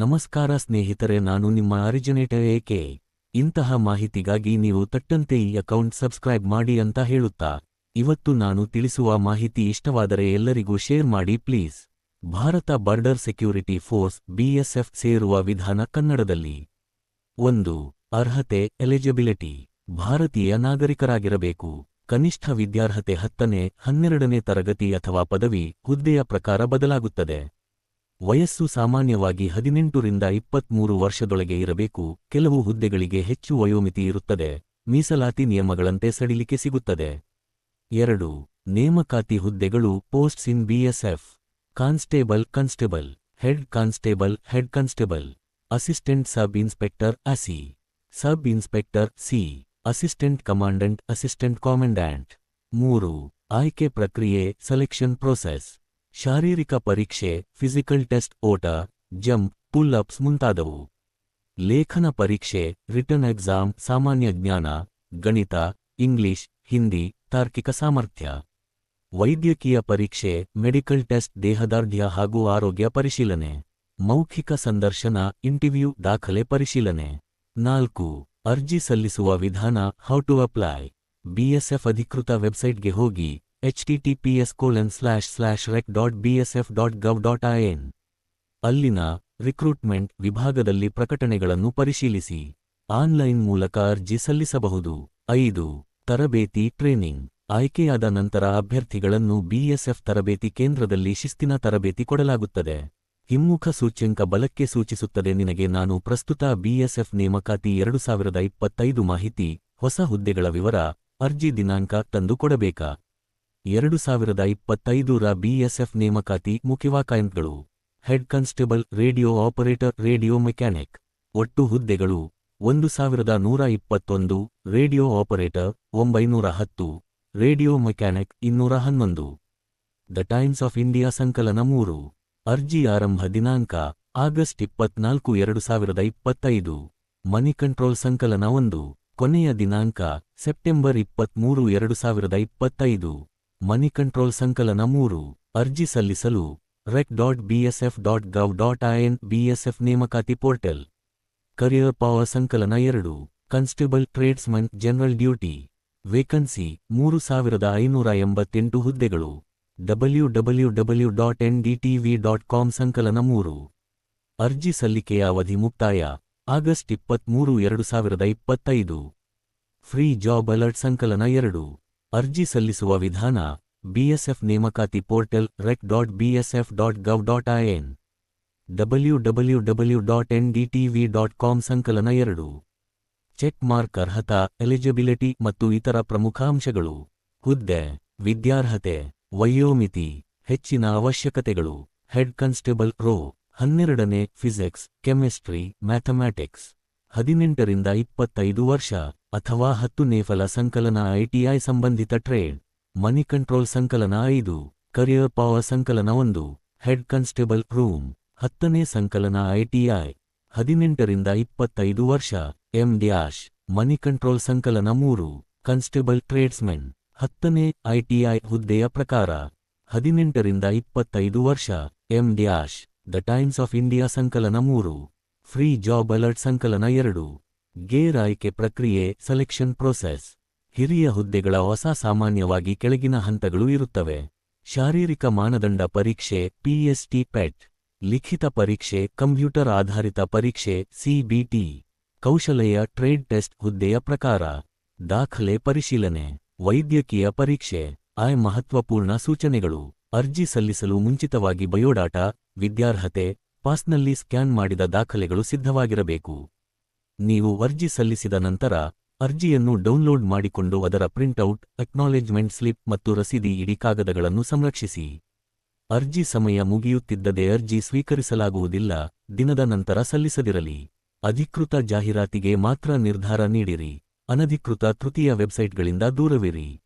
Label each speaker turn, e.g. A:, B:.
A: ನಮಸ್ಕಾರ ಸ್ನೇಹಿತರೆ, ನಾನು ನಿಮ್ಮ ಆರಿಜಿನೇಟರ್ ಏಕೆ ಇಂತಹ ಮಾಹಿತಿಗಾಗಿ ನೀವು ತಟ್ಟಂತೆ ಈ ಅಕೌಂಟ್ ಸಬ್ಸ್ಕ್ರೈಬ್ ಮಾಡಿ ಅಂತ ಹೇಳುತ್ತಾ, ಇವತ್ತು ನಾನು ತಿಳಿಸುವ ಮಾಹಿತಿ ಇಷ್ಟವಾದರೆ ಎಲ್ಲರಿಗೂ ಶೇರ್ ಮಾಡಿ please Bharat border security force BSF ಸೇರುವ ವಿಧಾನ ಕನ್ನಡದಲ್ಲಿ. ಒಂದು, ಅರ್ಹತೆ ಎಲಿಜಿಬಿಲಿಟಿ ಭಾರತೀಯ ನಾಗರಿಕರಾಗಿರಬೇಕು. ಕನಿಷ್ಠ ವಿದ್ಯಾರ್ಹತೆ ಹತ್ತನೇ, ಹನ್ನೆರಡನೇ ತರಗತಿ ಅಥವಾ ಪದವಿ ಹುದ್ದೆಯ ಪ್ರಕಾರ ಬದಲಾಗುತ್ತದೆ. ವಯಸ್ಸು ಸಾಮಾನ್ಯವಾಗಿ ಹದಿನೆಂಟರಿಂದ ಇಪ್ಪತ್ಮೂರು ವರ್ಷದೊಳಗೆ ಇರಬೇಕು. ಕೆಲವು ಹುದ್ದೆಗಳಿಗೆ ಹೆಚ್ಚು ವಯೋಮಿತಿ ಇರುತ್ತದೆ. ಮೀಸಲಾತಿ ನಿಯಮಗಳಂತೆ ಸಡಿಲಿಕೆ ಸಿಗುತ್ತದೆ. ಎರಡು. ನೇಮಕಾತಿ ಹುದ್ದೆಗಳು, posts in BSF constable constable. Head constable head constable. Assistant sub inspector, ಅಸಿ. Sub inspector, C. Assistant commandant assistant commandant. ಮೂರು. ಆಯ್ಕೆ ಪ್ರಕ್ರಿಯೆ, ಸೆಲೆಕ್ಷನ್ ಪ್ರೋಸೆಸ್. ಶಾರೀರಿಕ ಪರೀಕ್ಷೆ ಫಿಸಿಕಲ್ ಟೆಸ್ಟ್ ಓಟ, ಜಂಪ್ ಪುಲ್ ಅಪ್ಸ್ ಮುಂತಾದವು. ಲೇಖನ ಪರೀಕ್ಷೆ ರಿಟರ್ನ್ ಎಕ್ಸಾಮ್ ಸಾಮಾನ್ಯ ಜ್ಞಾನ, ಗಣಿತ ಇಂಗ್ಲಿಷ್ ಹಿಂದಿ ತಾರ್ಕಿಕ ಸಾಮರ್ಥ್ಯ. ವೈದ್ಯಕೀಯ ಪರೀಕ್ಷೆ ಮೆಡಿಕಲ್ ಟೆಸ್ಟ್ ದೇಹದಾರ್ಢ್ಯ ಹಾಗೂ ಆರೋಗ್ಯ ಪರಿಶೀಲನೆ. ಮೌಖಿಕ ಸಂದರ್ಶನ ಇಂಟರ್ವ್ಯೂ ದಾಖಲೆ ಪರಿಶೀಲನೆ. ನಾಲ್ಕು, ಅರ್ಜಿ ಸಲ್ಲಿಸುವ ವಿಧಾನ ಹೌ ಟು ಅಪ್ಲೈ ಬಿಎಸ್ಎಫ್ ಅಧಿಕೃತ ವೆಬ್ಸೈಟ್ಗೆ ಹೋಗಿ. HTTPS colon rec dot BSF dot gov dot ಅಲ್ಲಿನ ರಿಕ್ರೂಟ್ಮೆಂಟ್ ವಿಭಾಗದಲ್ಲಿ ಪ್ರಕಟಣೆಗಳನ್ನು ಪರಿಶೀಲಿಸಿ. ಆನ್ಲೈನ್ ಮೂಲಕ ಅರ್ಜಿ ಸಲ್ಲಿಸಬಹುದು. ಐದು, ತರಬೇತಿ ಟ್ರೇನಿಂಗ್. ಆಯ್ಕೆಯಾದ ನಂತರ ಅಭ್ಯರ್ಥಿಗಳನ್ನು ಬಿಎಸ್ಎಫ್ ತರಬೇತಿ ಕೇಂದ್ರದಲ್ಲಿ ಶಿಸ್ತಿನ ತರಬೇತಿ ಕೊಡಲಾಗುತ್ತದೆ. ಹಿಮ್ಮುಖ ಸೂಚ್ಯಂಕ ಬಲಕ್ಕೆ ಸೂಚಿಸುತ್ತದೆ. ನಿನಗೆ ನಾನು ಪ್ರಸ್ತುತ ಬಿಎಸ್ಎಫ್ ನೇಮಕಾತಿ ಎರಡು ಸಾವಿರದ ಇಪ್ಪತ್ತೈದು ಮಾಹಿತಿ, ಹೊಸ ಹುದ್ದೆಗಳ ವಿವರ, ಅರ್ಜಿ ದಿನಾಂಕ ತಂದು ಕೊಡಬೇಕಾ? ಎರಡು ಸಾವಿರದ ಇಪ್ಪತ್ತೈದರ ಬಿಎಸ್ಎಫ್ ನೇಮಕಾತಿ ಮುಖ್ಯವಾಕಾಯಂತ್ಗಳು head constable, radio operator, radio mechanic. ಒಟ್ಟು ಹುದ್ದೆಗಳು, ಒಂದು ಸಾವಿರದ ನೂರ ಇಪ್ಪತ್ತೊಂದು, ರೇಡಿಯೋ ಆಪರೇಟರ್ ಒಂಬೈನೂರ ಹತ್ತು ರೇಡಿಯೋ ಮೆಕ್ಯಾನಿಕ್ ಇನ್ನೂರ ಹನ್ನೊಂದು ದ ಟೈಮ್ಸ್ ಆಫ್ ಇಂಡಿಯಾ ಸಂಕಲನ ಮೂರು. ಅರ್ಜಿ ಆರಂಭ ದಿನಾಂಕ, ಆಗಸ್ಟ್ ಇಪ್ಪತ್ನಾಲ್ಕು, ಎರಡು ಸಾವಿರದ ಇಪ್ಪತ್ತೈದು. ಮನಿ ಕಂಟ್ರೋಲ್ ಸಂಕಲನ ಒಂದು. ಕೊನೆಯ ದಿನಾಂಕ, ಸೆಪ್ಟೆಂಬರ್ ಇಪ್ಪತ್ಮೂರು, ಎರಡು ಸಾವಿರದ ಇಪ್ಪತ್ತೈದು. ಮನಿ ಕಂಟ್ರೋಲ್ ಸಂಕಲನ ಮೂರು. ಅರ್ಜಿ ಸಲ್ಲಿಸಲು rec dot BSF dot gov dot IN BSF ನೇಮಕಾತಿ ಪೋರ್ಟಲ್. ಕರಿಯರ್ ಪವರ್ ಸಂಕಲನ ಎರಡು. Constable tradesman general duty. Vacancy ಮೂರು ಸಾವಿರದ ಐನೂರ ಎಂಬತ್ತೆಂಟು ಹುದ್ದೆಗಳು. W W W dot N DTV dot com ಸಂಕಲನ ಮೂರು. ಅರ್ಜಿ ಸಲ್ಲಿಕೆಯ ಅವಧಿ ಮುಕ್ತಾಯ ಆಗಸ್ಟ್ ಇಪ್ಪತ್ಮೂರು ಎರಡು ಸಾವಿರದ ಇಪ್ಪತ್ತೈದು. ಫ್ರೀ ಜಾಬ್ ಅಲರ್ಟ್ ಸಂಕಲನ ಎರಡು. ಅರ್ಜಿ ಸಲ್ಲಿಸುವ ವಿಧಾನ ಬಿಎಸ್ಎಫ್ ನೇಮಕಾತಿ portal rec dot BSF dot gov dot IN W W W dot N DTV dot com ಸಂಕಲನ ಎರಡು. ಚೆಕ್ ಮಾರ್ಕ್ ಅರ್ಹತಾ, ಎಲಿಜಿಬಿಲಿಟಿ ಮತ್ತು ಇತರ ಪ್ರಮುಖ ಅಂಶಗಳು. ಹುದ್ದೆ, ವಿದ್ಯಾರ್ಹತೆ, ವಯೋಮಿತಿ, ಹೆಚ್ಚಿನ ಅವಶ್ಯಕತೆಗಳು. ಹೆಡ್ ಕಾನ್ಸ್ಟೇಬಲ್ ರೋ, ಹನ್ನೆರಡನೇ, ಫಿಸಿಕ್ಸ್, ಕೆಮಿಸ್ಟ್ರಿ, ಮ್ಯಾಥಮ್ಯಾಟಿಕ್ಸ್. ಹದಿನೆಂಟರಿಂದ ಇಪ್ಪತ್ತೈದು ವರ್ಷ. ಅಥವಾ ಹತ್ತು ನೇಫಲ ಸಂಕಲನ ಐಟಿಐ ಸಂಬಂಧಿತ ಟ್ರೇಡ್. ಮನಿ ಕಂಟ್ರೋಲ್ ಸಂಕಲನ ಐದು, ಕರಿಯರ್ ಪವರ್ ಸಂಕಲನ ಒಂದು, ಹೆಡ್ ಕಾನ್ಸ್ಟೇಬಲ್ ರೂಮ್, ಹತ್ತನೇ ಸಂಕಲನ ಐಟಿಐ. ಹದಿನೆಂಟರಿಂದ ಇಪ್ಪತ್ತೈದು ವರ್ಷ, ಎಂ ಡ್ಯಾಶ್, ಮನಿ ಕಂಟ್ರೋಲ್ ಸಂಕಲನ ಮೂರು, ಕಾನ್ಸ್ಟೇಬಲ್ ಟ್ರೇಡ್ಸ್ಮೆನ್, ಹತ್ತನೇ ಐಟಿಐ ಹುದ್ದೆಯ ಪ್ರಕಾರ. ಹದಿನೆಂಟರಿಂದ ಇಪ್ಪತ್ತೈದು ವರ್ಷ, M dash, the Times of India ಸಂಕಲನ ಮೂರು, ಫ್ರೀ ಜಾಬ್ ಅಲರ್ಟ್ ಸಂಕಲನ ಎರಡು. ಗೇರ್ ಆಯ್ಕೆ ಪ್ರಕ್ರಿಯೆ ಸೆಲೆಕ್ಷನ್ ಪ್ರೊಸೆಸ್ ಹಿರಿಯ ಹುದ್ದೆಗಳ ಹೊಸ ಸಾಮಾನ್ಯವಾಗಿ ಕೆಳಗಿನ ಹಂತಗಳು ಇರುತ್ತವೆ. ಶಾರೀರಿಕ ಮಾನದಂಡ ಪರೀಕ್ಷೆ ಪಿಎಸ್ಟಿ ಪೆಟ್ ಲಿಖಿತ ಪರೀಕ್ಷೆ, ಕಂಪ್ಯೂಟರ್ ಆಧಾರಿತ ಪರೀಕ್ಷೆ ಸಿಬಿಟಿ ಕೌಶಲೆಯ ಟ್ರೇಡ್ ಟೆಸ್ಟ್ ಹುದ್ದೆಯ ಪ್ರಕಾರ. ದಾಖಲೆ ಪರಿಶೀಲನೆ, ವೈದ್ಯಕೀಯ ಪರೀಕ್ಷೆ. ಆಯ್ ಮಹತ್ವಪೂರ್ಣ ಸೂಚನೆಗಳು. ಅರ್ಜಿ ಸಲ್ಲಿಸಲು ಮುಂಚಿತವಾಗಿ ಬಯೋಡಾಟಾ, ವಿದ್ಯಾರ್ಹತೆ, ಪಾಸ್ನಲ್ಲಿ ಸ್ಕ್ಯಾನ್ ಮಾಡಿದ ದಾಖಲೆಗಳು ಸಿದ್ಧವಾಗಿರಬೇಕು. ನೀವು ಅರ್ಜಿ ಸಲ್ಲಿಸಿದ ನಂತರ ಅರ್ಜಿಯನ್ನು ಡೌನ್ಲೋಡ್ ಮಾಡಿಕೊಂಡು ಅದರ ಪ್ರಿಂಟ್ಔಟ್ ಅಕ್ನಾಲೆಜ್ಮೆಂಟ್ ಸ್ಲಿಪ್ ಮತ್ತು ರಸೀದಿ ಇಡೀ ಕಾಗದಗಳನ್ನು ಸಂರಕ್ಷಿಸಿ. ಅರ್ಜಿ ಸಮಯ ಮುಗಿಯುತ್ತಿದ್ದದೆ ಅರ್ಜಿ ಸ್ವೀಕರಿಸಲಾಗುವುದಿಲ್ಲ, ದಿನದ ನಂತರ ಸಲ್ಲಿಸದಿರಲಿ. ಅಧಿಕೃತ ಜಾಹೀರಾತಿಗೆ ಮಾತ್ರ ನಿರ್ಧಾರ ನೀಡಿರಿ. ಅನಧಿಕೃತ ತೃತೀಯ ವೆಬ್ಸೈಟ್ಗಳಿಂದ ದೂರವಿರಿ.